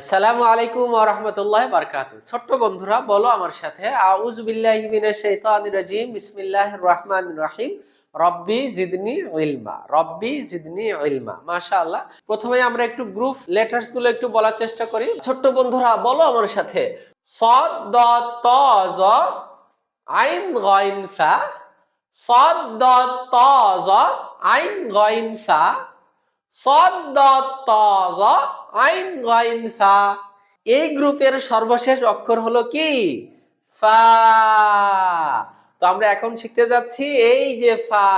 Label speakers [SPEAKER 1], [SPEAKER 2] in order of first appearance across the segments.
[SPEAKER 1] আসসালামু আলাইকুম ওয়া রাহমাতুল্লাহি ওয়া বারাকাতুহু। ছোট্ট বন্ধুরা, বলো আমার সাথে, আউযু বিল্লাহি মিনাশ শাইতানির রাজিম, বিসমিল্লাহির রহমানির রহিম। রব্বি জিদনি ইলমা, রব্বি জিদনি ইলমা, মাশাআল্লাহ। প্রথমে আমরা একটু গ্রুপ লেটারসগুলো একটু বলার চেষ্টা করি। ছোট্ট বন্ধুরা, বলো আমার সাথে সাদ দাদ তা জা আইন গাইন ফা সাদ দাদ তা জা আইন গাইন ফা সাদ দাদ তা জা আইন গাইন ফা এই গ্রুপের সর্বশেষ অক্ষর হলো কি? ফা। তো আমরা এখন শিখতে যাচ্ছি এই যে ফা।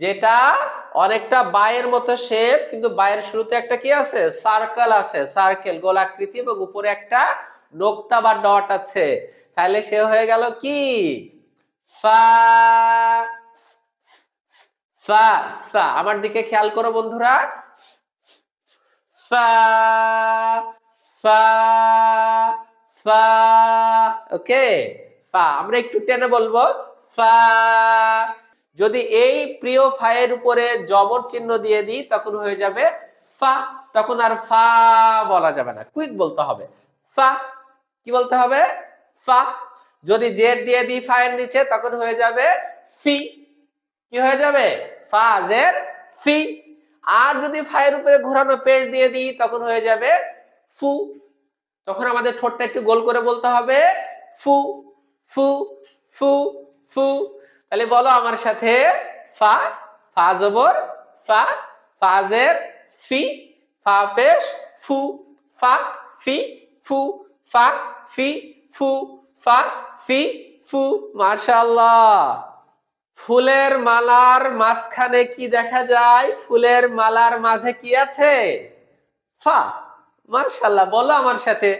[SPEAKER 1] যেটা অনেকটা বায়ের মতো শেপ কিন্তু বায়ের শুরুতে একটা কি আছে? সার্কেল আছে। সার্কেল গোলাকৃতি এবং উপরে একটা নোক্তা বা ডট আছে। তাহলে সে হয়ে গেল কি? ফা। ফা। আমার দিকে খেয়াল করো বন্ধুরা। ফা ফা ফা ওকে ফা আমরা একটু টেনে বলব। ফা। যদি এই প্রিয় ফায়ের উপরে জবর চিহ্ন দিয়ে দিই, তখন হয়ে যাবে ফা। তখন আর ফা বলা যাবে না। কুইক বলতে হবে। ফা। কি বলতে হবে? ফা। যদি জের দিয়ে দিই ফায়ের নিচে, তখন হয়ে যাবে ফি। কি হয়ে যাবে? ফা, জের, ফি। আর যদি ফায়ের উপরে ঘোরানো পেশ দিয়ে দিই, তখন হয়ে যাবে ফু। তখন আমাদের ঠোঁটটা একটু গোল করে বলতে হবে, ফু ফু ফু ফু। তাহলে বলো আমার সাথে ফা ফা জবর, ফা, ফাজের, ফি, ফা পেশ, ফু, ফা, ফি, ফু, ফা, ফি, ফু, ফা, ফি, ফু। মাশাআল্লাহ। ফুলের মালার মাঝখানে কি দেখা যায়? ফুলের মালার মাঝে কি আছে? ফা, মাশাআল্লাহ, বলো আমার সাথে।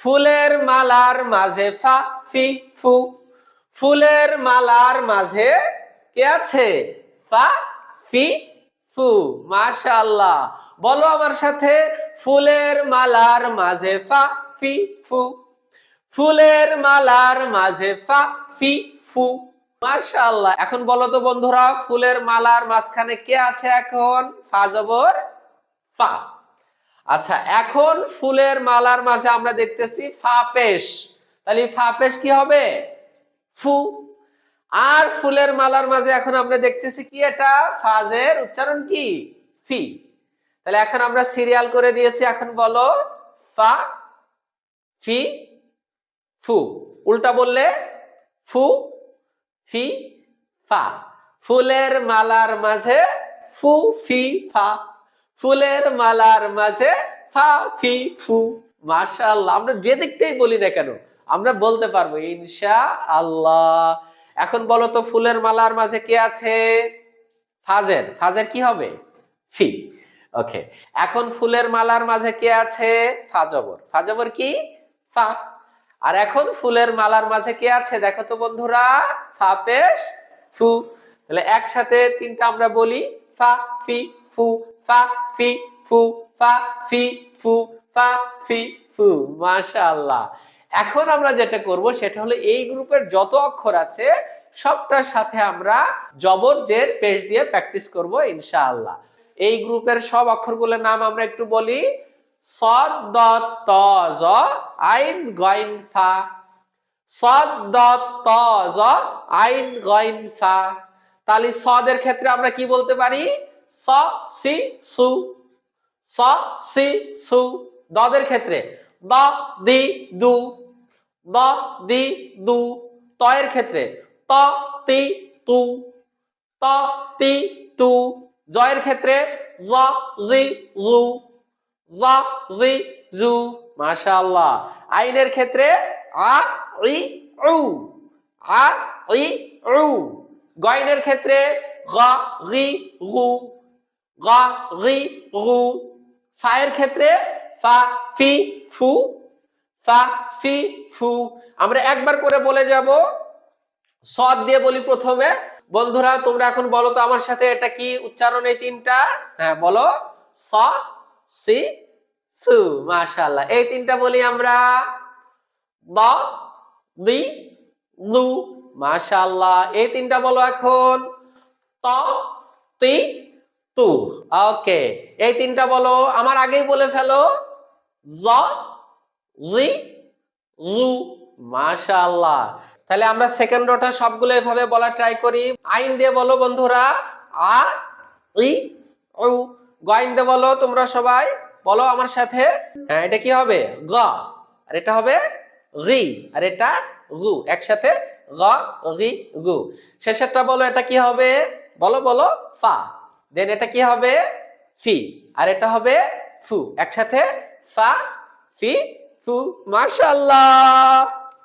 [SPEAKER 1] ফুলের মালার মাঝে ফা, ফি, ফু। ফুলের মালার মাঝে কি আছে? ফা, ফি, ফু, মাশাআল্লাহ। বলো আমার সাথে। ফুলের মালার মাঝে ফা, ফি, ফু। ফুলের মালার মাঝে ফা, ফি, ফু। মাশাআল্লাহ। এখন বলো তো বন্ধুরা, ফুলের মালার মাঝখানে কে আছে এখন? ফা জবর? ফা। আচ্ছা এখন ফুলের মালার মাঝে আমরা দেখতেছি ফা পেশ। তাহলে ফা পেশ কি হবে? ফু। আর ফুলের মালার মাঝে এখন আমরা দেখতেছি কি এটা? ফাজের উচ্চারণ কি? ফি। তাহলে এখন আমরা সিরিয়াল করে দিয়েছি, এখন বলো, ফা, ফি, ফু। উল্টা বললে ফু ফি, ফা। ফুলের মালার মাঝে ফু, ফি, ফা। ফুলের মালার মাঝে ফা, ফি, ফু। মাশাআল্লাহ, আমরা যে দেখতেই বলি না কেন, আমরা বলতে পারব ইনশা আল্লাহ এখন বলো তো, ফুলের মালার মাঝে কে আছে? ফাজের। ফাজের কি হবে? ফি। ওকে। এখন ফুলের মালার মাঝে কে আছে? ফাজবর ফাজবর কি? ফা। আর এখন ফুলের মালার মাঝে কে আছে? দেখো তো বন্ধুরা, ফা পেশ ফু। তাহলে একসাথে তিনটা আমরা বলি, ফা, ফি, ফু, ফা, ফি, ফু, ফা, ফি, ফু, ফা, ফি, ফু। মাশাআল্লাহ। এখন আমরা যেটা করব সেটা হলো এই গ্রুপের যত অক্ষর আছে, সবটার সাথে আমরা জবর জের পেশ দিয়ে প্র্যাকটিস করব ইনশাআল্লাহ। এই গ্রুপের সব অক্ষরগুলোর নাম আমরা একটু বলি সদ ত জ আইন গইন সদ ত জ আইন গইন তাহলে সদের ক্ষেত্রে আমরা কি বলতে পারি? স, সি, সু। স, সি, সু। দদের ক্ষেত্রে। দ, দি, দু। দ, দি, দু। তয়ের ক্ষেত্রে। ত, তি, তু। ত, তি, তু। জয়ের ক্ষেত্রে জি, জু। জা জি আইনের ক্ষেত্রে আ ই উ আ ই উ গয়নের ক্ষেত্রে ফায়ের ক্ষেত্রে ফা ফি ফু ফা ফি ফু আমরা একবার করে বলে যাব। সদ দিয়ে বলি প্রথমে। বন্ধুরা, তোমরা এখন বলো তো আমার সাথে এটা কি? উচ্চারণ এই তিনটা? হ্যাঁ বলো। স সি? সু, মাশাআল্লাহ। এই তিনটা বলি আমরা। দ দি দু মাশাআল্লাহ। এই তিনটা বলো এখন। ত, তি, তু। ওকে, এই তিনটা বলো। আমার আগেই বলে ফেলো। জ জি জু, মাশাআল্লাহ। তাহলে আমরা সেকেন্ড রোটা সবগুলো এভাবে বলা ট্রাই করি। আইন দিয়ে বলো বন্ধুরা। আ, ই, উ গইন দিয়ে বলো তোমরা সবাই। বলো আমার সাথে। হ্যাঁ এটা কি হবে? গ। আর এটা হবে রি। আর এটা গু। একসাথে গ, রি, গু। শেষেরটা বলো, এটা কি হবে? বলো বলো, ফা। দেন এটা কি হবে? ফি। আর এটা হবে ফু। একসাথে ফা, ফি, ফু। মাশাআল্লাহ!